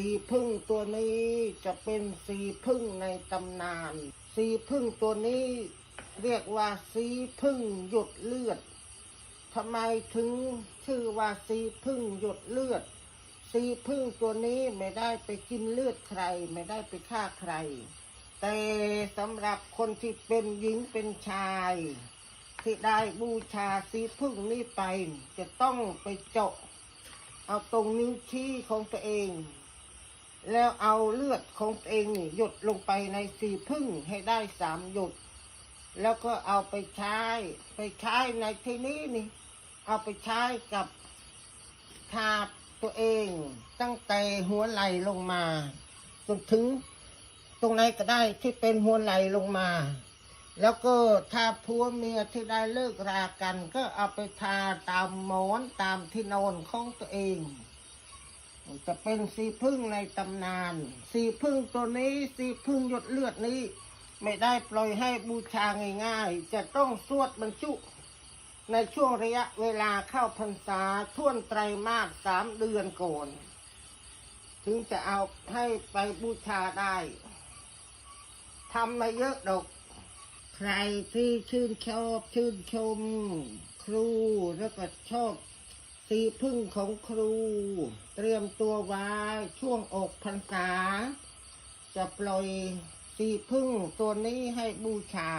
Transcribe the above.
สีพึ่งตัวนี้จะเป็นสีพึ่งในตำนาน สีพึ่งตัวนี้เรียกว่าสีพึ่งหยดเลือดทำไมถึงชื่อว่าสีพึ่งหยดเลือด สีพึ่งตัวนี้ไม่ได้ไปกินเลือดใคร ไม่ได้ไปฆ่าใคร แต่สำหรับคนที่เป็นหญิงเป็นชาย ที่ได้บูชาสีพึ่งนี้ไป จะต้องไปเจาะเอาตรงนิ้วชี้ของตัวเอง แล้วเอาเลือดของตัวเองนี่หยดลงไปในสีพึ่งให้ได้สามหยด แล้วก็เอาไปใช้ ไปใช้ในที่นี้นี่ เอาไปใช้กับทาบตัวเองตั้งแต่หัวไหลลงมาจนถึงตรงไหนก็ได้ที่เป็นหัวไหลลงมา แล้วก็ถ้าผัวเมียที่ได้เลิกรากัน ก็เอาไปทาตามหมอนตามที่นอนของตัวเอง จะเป็นสีพึ่งในตำนาน สีพึ่งตัวนี้สีพึ่งหยดเลือดนี้ ไม่ได้ปล่อยให้บูชาง่ายๆ จะต้องสวดบรรจุ ในช่วงระยะเวลาเข้าพรรษาท่วนไตรมาสสามเดือนก่อนถึงจะเอาให้ไปบูชาได้ทำมาเยอะดอก ใครที่ชื่นชอบชื่นชม ครูแล้วก็ชอบ สีพึ่งของครู เตรียมตัวไว้ช่วงอกพรรษาจะปล่อยสีพึ่งตัวนี้ให้บูชา